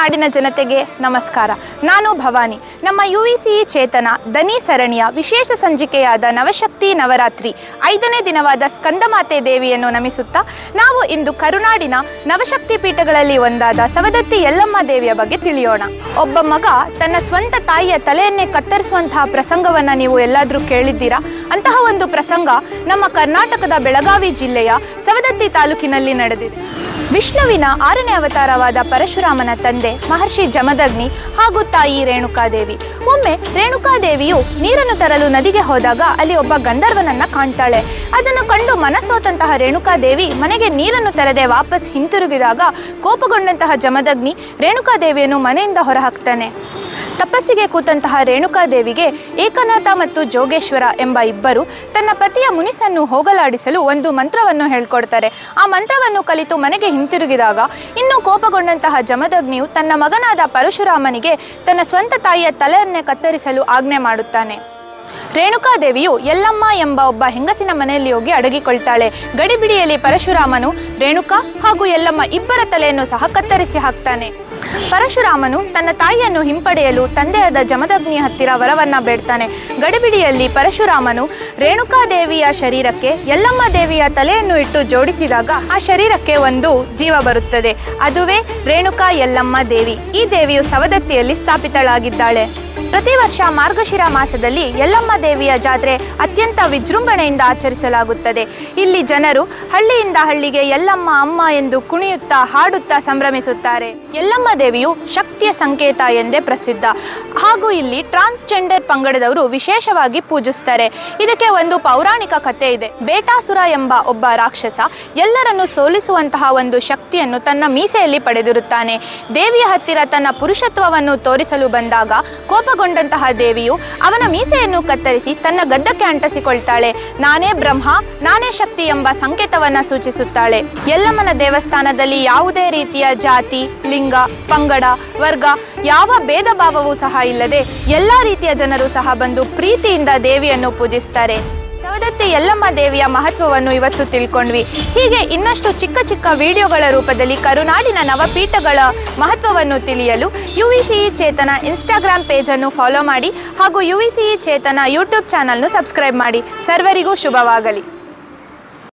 ನಾಡಿನ ಜನತೆಗೆ ನಮಸ್ಕಾರ. ನಾನು ಭವಾನಿ. ನಮ್ಮ ಯು ವಿ ಸಿ ಚೇತನ ದನಿ ಸರಣಿಯ ವಿಶೇಷ ಸಂಚಿಕೆಯಾದ ನವಶಕ್ತಿ ನವರಾತ್ರಿ ಐದನೇ ದಿನವಾದ ಸ್ಕಂದಮಾತೆ ದೇವಿಯನ್ನು ನಮಿಸುತ್ತಾ, ನಾವು ಇಂದು ಕರುನಾಡಿನ ನವಶಕ್ತಿ ಪೀಠಗಳಲ್ಲಿ ಒಂದಾದ ಸವದತ್ತಿ ಯಲ್ಲಮ್ಮ ದೇವಿಯ ಬಗ್ಗೆ ತಿಳಿಯೋಣ. ಒಬ್ಬ ಮಗ ತನ್ನ ಸ್ವಂತ ತಾಯಿಯ ತಲೆಯನ್ನೇ ಕತ್ತರಿಸುವಂತಹ ಪ್ರಸಂಗವನ್ನ ನೀವು ಎಲ್ಲಾದರೂ ಕೇಳಿದ್ದೀರಾ? ಅಂತಹ ಒಂದು ಪ್ರಸಂಗ ನಮ್ಮ ಕರ್ನಾಟಕದ ಬೆಳಗಾವಿ ಜಿಲ್ಲೆಯ ಸವದತ್ತಿ ತಾಲೂಕಿನಲ್ಲಿ ನಡೆದಿದೆ. ವಿಷ್ಣುವಿನ ಆರನೇ ಅವತಾರವಾದ ಪರಶುರಾಮನ ತಂದೆ ಮಹರ್ಷಿ ಜಮದಗ್ನಿ ಹಾಗೂ ತಾಯಿ ರೇಣುಕಾದೇವಿ. ಒಮ್ಮೆ ರೇಣುಕಾದೇವಿಯು ನೀರನ್ನು ತರಲು ನದಿಗೆ ಹೋದಾಗ ಅಲ್ಲಿ ಒಬ್ಬ ಗಂಧರ್ವನನ್ನ ಕಾಣ್ತಾಳೆ. ಅದನ್ನು ಕಂಡು ಮನಸ್ಸೋತಂತಹ ರೇಣುಕಾದೇವಿ ಮನೆಗೆ ನೀರನ್ನು ತರದೆ ವಾಪಸ್ ಹಿಂತಿರುಗಿದಾಗ ಕೋಪಗೊಂಡಂತಹ ಜಮದಗ್ನಿ ರೇಣುಕಾದೇವಿಯನ್ನು ಮನೆಯಿಂದ ಹೊರಹಾಕ್ತಾನೆ. ತಪಸ್ಸಿಗೆ ಕೂತಂತಹ ರೇಣುಕಾದೇವಿಗೆ ಏಕನಾಥ ಮತ್ತು ಜೋಗೇಶ್ವರ ಎಂಬ ಇಬ್ಬರು ತನ್ನ ಪತಿಯ ಮುನಿಸನ್ನು ಹೋಗಲಾಡಿಸಲು ಒಂದು ಮಂತ್ರವನ್ನು ಹೇಳ್ಕೊಡ್ತಾರೆ. ಆ ಮಂತ್ರವನ್ನು ಕಲಿತು ಮನೆಗೆ ಹಿಂತಿರುಗಿದಾಗ ಇನ್ನೂ ಕೋಪಗೊಂಡಂತಹ ಜಮದಗ್ನಿಯು ತನ್ನ ಮಗನಾದ ಪರಶುರಾಮನಿಗೆ ತನ್ನ ಸ್ವಂತ ತಾಯಿಯ ತಲೆಯನ್ನೇ ಕತ್ತರಿಸಲು ಆಜ್ಞೆ ಮಾಡುತ್ತಾನೆ. ರೇಣುಕಾದೇವಿಯು ಯಲ್ಲಮ್ಮ ಎಂಬ ಒಬ್ಬ ಹೆಂಗಸಿನ ಮನೆಯಲ್ಲಿ ಹೋಗಿ ಅಡಗಿಕೊಳ್ತಾಳೆ. ಗಡಿಬಿಡಿಯಲ್ಲಿ ಪರಶುರಾಮನು ರೇಣುಕಾ ಹಾಗೂ ಯಲ್ಲಮ್ಮ ಇಬ್ಬರ ತಲೆಯನ್ನು ಸಹ ಕತ್ತರಿಸಿ ಹಾಕ್ತಾನೆ. ಪರಶುರಾಮನು ತನ್ನ ತಾಯಿಯನ್ನು ಹಿಂಪಡೆಯಲು ತಂದೆಯಾದ ಜಮದಗ್ನಿಯ ಹತ್ತಿರ ವರವನ್ನ ಬೇಡ್ತಾನೆ. ಗಡಿಬಿಡಿಯಲ್ಲಿ ಪರಶುರಾಮನು ರೇಣುಕಾದೇವಿಯ ಶರೀರಕ್ಕೆ ಯಲ್ಲಮ್ಮ ದೇವಿಯ ತಲೆಯನ್ನು ಇಟ್ಟು ಜೋಡಿಸಿದಾಗ ಆ ಶರೀರಕ್ಕೆ ಒಂದು ಜೀವ ಬರುತ್ತದೆ. ಅದುವೇ ರೇಣುಕಾ ಯಲ್ಲಮ್ಮ ದೇವಿ. ಈ ದೇವಿಯು ಸವದತ್ತಿಯಲ್ಲಿ ಸ್ಥಾಪಿತಳಾಗಿದ್ದಾಳೆ. ಪ್ರತಿ ವರ್ಷ ಮಾರ್ಗಶಿರ ಮಾಸದಲ್ಲಿ ಯಲ್ಲಮ್ಮ ದೇವಿಯ ಜಾತ್ರೆ ಅತ್ಯಂತ ವಿಜೃಂಭಣೆಯಿಂದ ಆಚರಿಸಲಾಗುತ್ತದೆ. ಇಲ್ಲಿ ಜನರು ಹಳ್ಳಿಯಿಂದ ಹಳ್ಳಿಗೆ ಯಲ್ಲಮ್ಮ ಅಮ್ಮ ಎಂದು ಕುಣಿಯುತ್ತಾ ಹಾಡುತ್ತಾ ಸಂಭ್ರಮಿಸುತ್ತಾರೆ. ಯಲ್ಲಮ್ಮ ದೇವಿಯು ಶಕ್ತಿಯ ಸಂಕೇತ ಎಂದೇ ಪ್ರಸಿದ್ಧ. ಹಾಗೂ ಇಲ್ಲಿ ಟ್ರಾನ್ಸ್ಜೆಂಡರ್ ಪಂಗಡದವರು ವಿಶೇಷವಾಗಿ ಪೂಜಿಸ್ತಾರೆ. ಇದಕ್ಕೆ ಒಂದು ಪೌರಾಣಿಕ ಕಥೆ ಇದೆ. ಬೇಟಾಸುರ ಎಂಬ ಒಬ್ಬ ರಾಕ್ಷಸ ಎಲ್ಲರನ್ನು ಸೋಲಿಸುವಂತಹ ಒಂದು ಶಕ್ತಿಯನ್ನು ತನ್ನ ಮೀಸೆಯಲ್ಲಿ ಪಡೆದಿರುತ್ತಾನೆ. ದೇವಿಯ ಹತ್ತಿರ ತನ್ನ ಪುರುಷತ್ವವನ್ನು ತೋರಿಸಲು ಬಂದಾಗ ಕೋಪಗೊಂಡಂತಹ ದೇವಿಯು ಅವನ ಮೀಸೆಯನ್ನು ಕತ್ತರಿಸಿ ತನ್ನ ಗದ್ದಕ್ಕೆ ಅಂಟಿಸಿಕೊಳ್ತಾಳೆ. ನಾನೇ ಬ್ರಹ್ಮ, ನಾನೇ ಶಕ್ತಿ ಎಂಬ ಸಂಕೇತವನ್ನ ಸೂಚಿಸುತ್ತಾಳೆ. ಯಲ್ಲಮ್ಮನ ದೇವಸ್ಥಾನದಲ್ಲಿ ಯಾವುದೇ ರೀತಿಯ ಜಾತಿ, ಲಿಂಗ, ಪಂಗಡ, ವರ್ಗ, ಯಾವ ಭೇದ ಭಾವವೂ ಸಹ ಇಲ್ಲದೆ ಎಲ್ಲ ರೀತಿಯ ಜನರು ಸಹ ಬಂದು ಪ್ರೀತಿಯಿಂದ ದೇವಿಯನ್ನು ಪೂಜಿಸ್ತಾರೆ. ಸವದತ್ತಿ ಯಲ್ಲಮ್ಮ ದೇವಿಯ ಮಹತ್ವವನ್ನು ಇವತ್ತು ತಿಳ್ಕೊಂಡ್ವಿ. ಹೀಗೆ ಇನ್ನಷ್ಟು ಚಿಕ್ಕ ಚಿಕ್ಕ ವಿಡಿಯೋಗಳ ರೂಪದಲ್ಲಿ ಕರುನಾಡಿನ ನವಪೀಠಗಳ ಮಹತ್ವವನ್ನು ತಿಳಿಯಲು U V C Chetana Instagram ಪೇಜನ್ನು follow ಮಾಡಿ ಹಾಗೂ U V C Chetana YouTube ಚಾನಲ್ನು subscribe ಮಾಡಿ. ಸರ್ವರಿಗೂ ಶುಭವಾಗಲಿ.